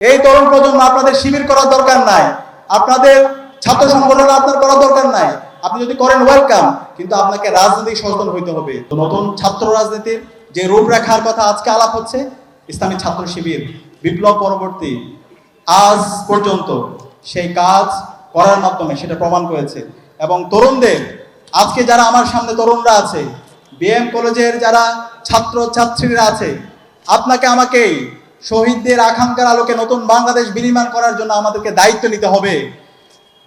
এই তরুণ প্রজন্ম আপনাদের শিবির করার দরকার নাই। আপনাদের ছাত্র সংগঠন আপনার করার দরকার নাই। আপনি যদি করেন ওয়েলকাম কিন্তু আপনাকে রাজনৈতিক সচেতন হইতে হবে। নতুন ছাত্র রাজনীতির যে রূপরেখার কথা আজকে আলাপ হচ্ছে, ইসলামী ছাত্র শিবির, বিপ্লব পরবর্তী, আজ পর্যন্ত সেই কাজ করার মাধ্যমে সেটা প্রমাণ করেছে। এবং তরুণদের, আজকে যারা আমার সামনে তরুণরা আছে বিএম কলেজের যারা ছাত্র ছাত্রীরা আছে, আপনাকে আমাকেই শহীদদের আকাঙ্ক্ষার আলোকে নতুন বাংলাদেশ বিনির্মাণ করার জন্য আমাদেরকে দায়িত্ব নিতে হবে।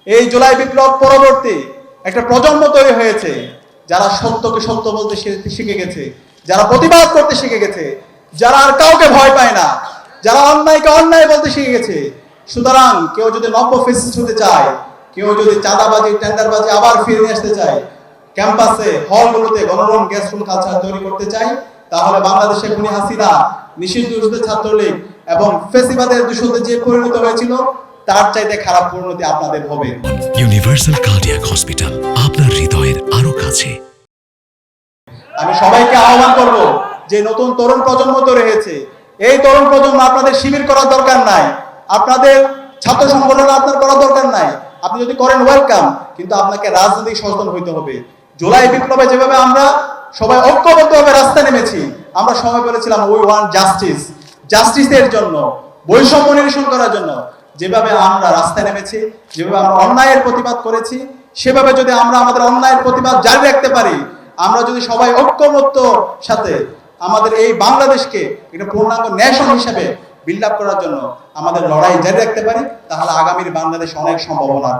এই জুলাই বিপ্লব পরবর্তী একটা প্রজন্ম তৈরি হয়েছে, যারা সত্যকে সত্য বলতে শিখে গেছে, যারা প্রতিবাদ করতে শিখে গেছে, যারা আর কাউকে ভয় পায় না, যারা অন্যায়কে অন্যায় বলতে শিখে গেছে। সুতরাং কেউ যদি নব্য ফেসিস্ট হতে চায়, কেউ যদি চাঁদাবাজি, টেন্ডারবাজি আবার ফিরে আসতে চায়, ক্যাম্পাসে, হলগুলোতে গণরম গ্যাসফুল কালচার তৈরি করতে চাই তাহলে বাংলাদেশে খুনি হাসিনা নিষিদ্ধ ছাত্রলীগ এবং ফেসিবাদের দূষণে যে পরিণত হয়েছিল তার চাইতে খারাপ পরিণতি আপনাদের হবে। ইউনিভার্সাল কার্ডিয়াক হসপিটাল আপনার হৃদয়ের আরও কাছে। আমি সবাইকে আহ্বান করব যে নতুন তরুণ প্রজন্ম তৈরি হয়েছে। এই তরুণ প্রজন্ম আপনাদের শিবির করার দরকার নাই। আপনাদের ছাত্র সংগঠন আপনার করার দরকার নাই। আপনি যদি করেন ওয়েলকাম কিন্তু আপনাকে রাজনৈতিক সচেতন হইতে হবে। জুলাই বিপ্লবে যেভাবে আমরা সবাই ঐক্যবদ্ধভাবে রাস্তায় নেমেছি আমরা সবাই বলেছিলাম উই ওয়ান্ট জাস্টিস জাস্টিসের জন্য, বৈষম্য নিরসন করার জন্য, যেভাবে আমরা রাস্তায় নেমেছি, যেভাবে আমরা অন্যায়ের প্রতিবাদ করেছি, সেভাবে যদি আমরা আমাদের অন্যায়ের প্রতিবাদ জারি রাখতে পারি, আমরা যদি সবাই ঐক্যমত্য সাথে আমাদের এই বাংলাদেশকে একটা পূর্ণাঙ্গ ন্যাশন হিসেবে বিল্ড আপ করার জন্য আমাদের লড়াই জারি রাখতে পারি, তাহলে আগামীর বাংলাদেশ অনেক সম্ভাবনা